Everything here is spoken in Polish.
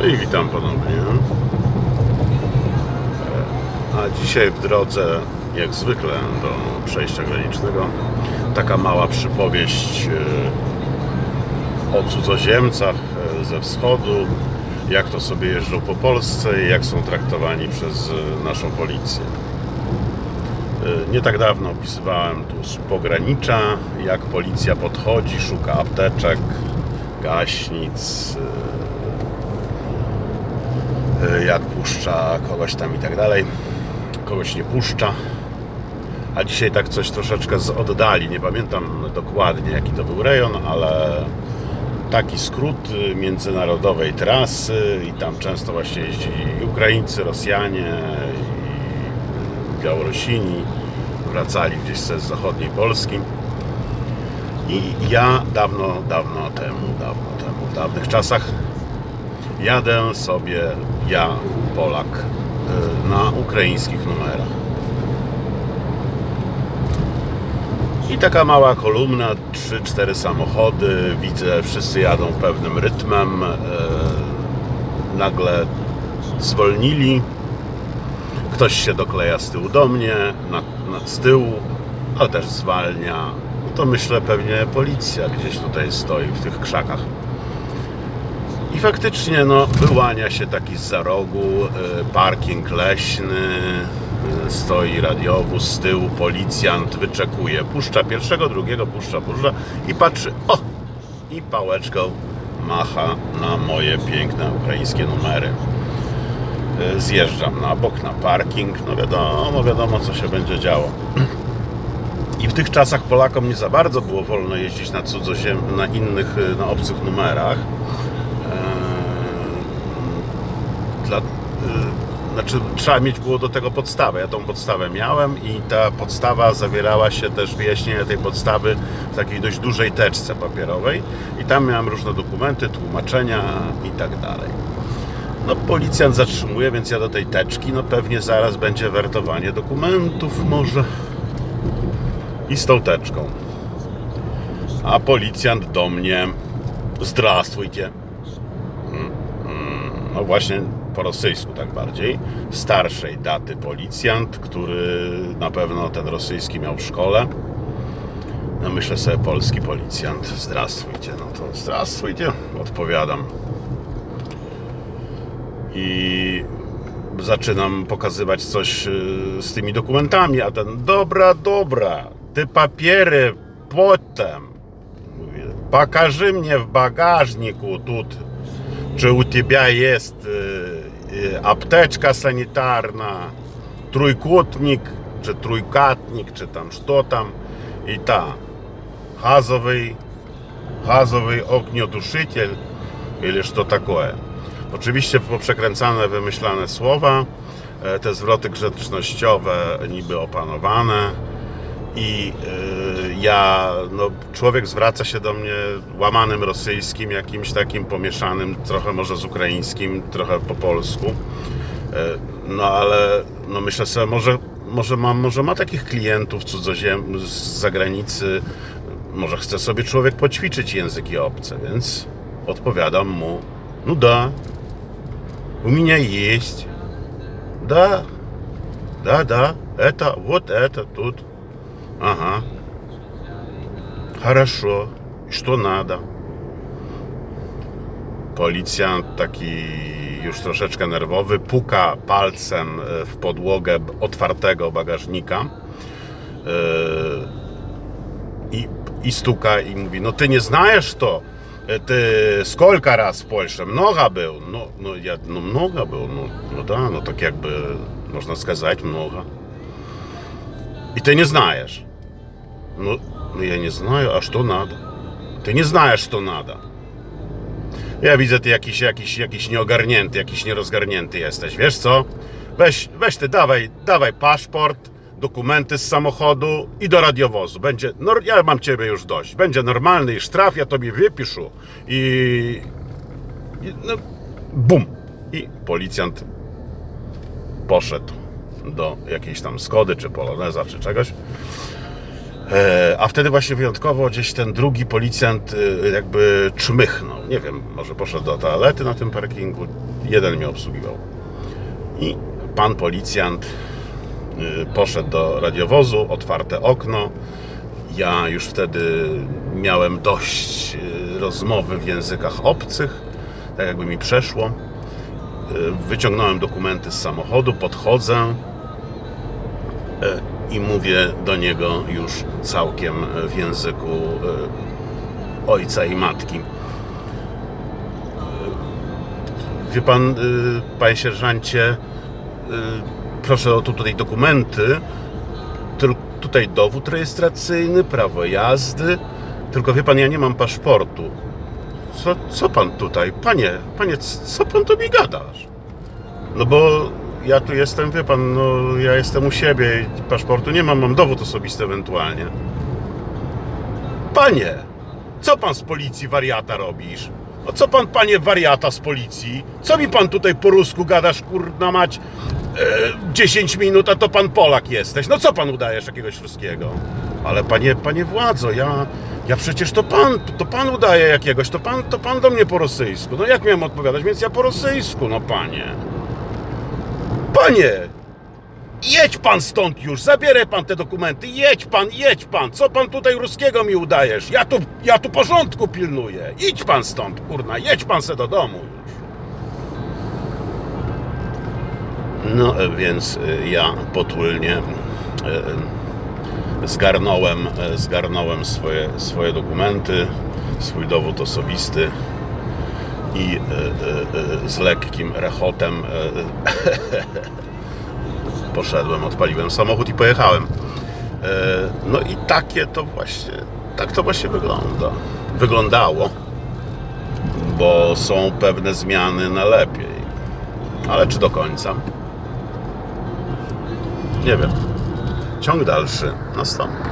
No i witam ponownie. A dzisiaj w drodze, jak zwykle, do przejścia granicznego, taka mała przypowieść e, o cudzoziemcach e, ze wschodu, jak to sobie jeżdżą po Polsce i jak są traktowani przez e, naszą policję. Nie tak dawno opisywałem tu z pogranicza, jak policja podchodzi, szuka apteczek, gaśnic, jak puszcza kogoś tam i tak dalej, kogoś nie puszcza. A dzisiaj tak coś troszeczkę z oddali, nie pamiętam dokładnie jaki to był rejon, ale taki skrót y, międzynarodowej trasy i tam często właśnie jeździli Ukraińcy, Rosjanie i Białorusini, wracali gdzieś z zachodniej Polski. I ja dawno, dawno temu, dawno temu, w dawnych czasach jadę sobie, ja, Polak, y, na ukraińskich numerach. I taka mała kolumna, 3-4 samochody, widzę, wszyscy jadą pewnym rytmem. e, Nagle zwolnili. Ktoś się dokleja z tyłu do mnie, na, na, z tyłu, ale też zwalnia. No to myślę pewnie policja gdzieś tutaj stoi w tych krzakach. Faktycznie no, wyłania się taki z za rogu, e, parking leśny, e, stoi radiowóz z tyłu, policjant wyczekuje, puszcza pierwszego, drugiego, puszcza, puszcza i patrzy, o! I pałeczką macha na moje piękne ukraińskie numery. E, Zjeżdżam na bok, na parking, no wiadomo, wiadomo co się będzie działo. I w tych czasach Polakom nie za bardzo było wolno jeździć na cudzoziem, na innych, na obcych numerach. Dla, y, znaczy, trzeba mieć było do tego podstawę. Ja tą podstawę miałem i ta podstawa zawierała się też wyjaśnienie tej podstawy w takiej dość dużej teczce papierowej i tam miałem różne dokumenty, tłumaczenia i tak dalej. No policjant zatrzymuje, więc ja do tej teczki, no pewnie zaraz będzie wertowanie dokumentów może i z tą teczką. A policjant do mnie Zdrastwujcie. Mm, mm, No właśnie po rosyjsku tak bardziej, starszej daty policjant, który na pewno ten rosyjski miał w szkole. No myślę sobie, polski policjant, zdrastwujcie, no to zdrastwujcie, odpowiadam. I zaczynam pokazywać coś y, z tymi dokumentami, a ten, dobra, dobra, ty papiery potem, mówię, mnie w bagażniku tutaj, czy u ciebie jest... Y, y, y, apteczka sanitarna, trójkątnik, czy trójkatnik, czy tam co tam i ta gazowy, gazowy ognioduszyciel или что такое. Oczywiście poprzekręcane, wymyślane słowa, e, te zwroty grzecznościowe niby opanowane i y, ja, no, człowiek zwraca się do mnie łamanym rosyjskim, jakimś takim pomieszanym, trochę może z ukraińskim, trochę po polsku. E, No ale no myślę sobie, może, może, ma, może ma takich klientów cudzoziem z zagranicy, może chce sobie człowiek poćwiczyć języki obce, więc odpowiadam mu, no da, у меня есть, да, да, да, это, вот это, тут, ага, хорошо, что надо. Policjant taki już troszeczkę nerwowy puka palcem e, w podłogę b- otwartego bagażnika e, i, i stuka i mówi, no ty nie znajesz to, E, ty сколько раз w Polsce? Много był? No, no, ja, no много był, no, no da, no tak jakby można сказать много. I ty nie znajesz. No, no ja nie знаю, a что надо? Ty nie znajesz, co надо. Ja widzę, ty jakiś, jakiś, jakiś nieogarnięty, jakiś nierozgarnięty jesteś. Wiesz co? Weź, weź ty, dawaj, dawaj paszport, dokumenty z samochodu i do radiowozu. Będzie, no, ja mam ciebie już dość. Będzie normalny sztraf, ja tobie wypiszę i, i no, bum. I policjant poszedł do jakiejś tam Skody, czy Poloneza, czy czegoś. E, A wtedy właśnie wyjątkowo gdzieś ten drugi policjant e, jakby czmychnął. Nie wiem, może poszedł do toalety na tym parkingu. Jeden mnie obsługiwał. I pan policjant y, poszedł do radiowozu, otwarte okno. Ja już wtedy miałem dość rozmowy w językach obcych, tak jakby mi przeszło. Wyciągnąłem dokumenty z samochodu, podchodzę i mówię do niego już całkiem w języku y, ojca i matki. Wie pan, panie sierżancie, proszę o tu- tutaj dokumenty, Tyl- tutaj dowód rejestracyjny, prawo jazdy, tylko wie pan, ja nie mam paszportu. Co, co pan tutaj? Panie, panie, co pan tu mi gadasz? No bo ja tu jestem, wie pan, no ja jestem u siebie paszportu nie mam, mam dowód osobisty ewentualnie. Panie, co pan z policji wariata robisz? A co pan, panie wariata z policji? Co mi pan tutaj po rusku gadasz, kurna mać? E, 10 minut, a to pan Polak jesteś. No co pan udajesz jakiegoś ruskiego? Ale panie, panie władzo, ja, ja przecież to pan, to pan udaje jakiegoś, to pan, to pan do mnie po rosyjsku. No jak miałem odpowiadać? Więc ja po rosyjsku, no panie. Panie, Jedź pan stąd już, zabieraj pan te dokumenty, jedź pan, jedź pan. Co pan tutaj ruskiego mi udajesz? Ja tu, ja tu porządku pilnuję. Idź pan stąd, kurna, jedź pan se do domu już. No, e, więc e, ja potulnie e, zgarnąłem, zgarnąłem swoje, swoje dokumenty, swój dowód osobisty i e, e, e, z lekkim rechotem poszedłem, odpaliłem samochód i pojechałem. No i takie to właśnie, tak to właśnie wygląda. Wyglądało, bo są pewne zmiany na lepiej. Ale czy do końca? Nie wiem. Ciąg dalszy nastąpi.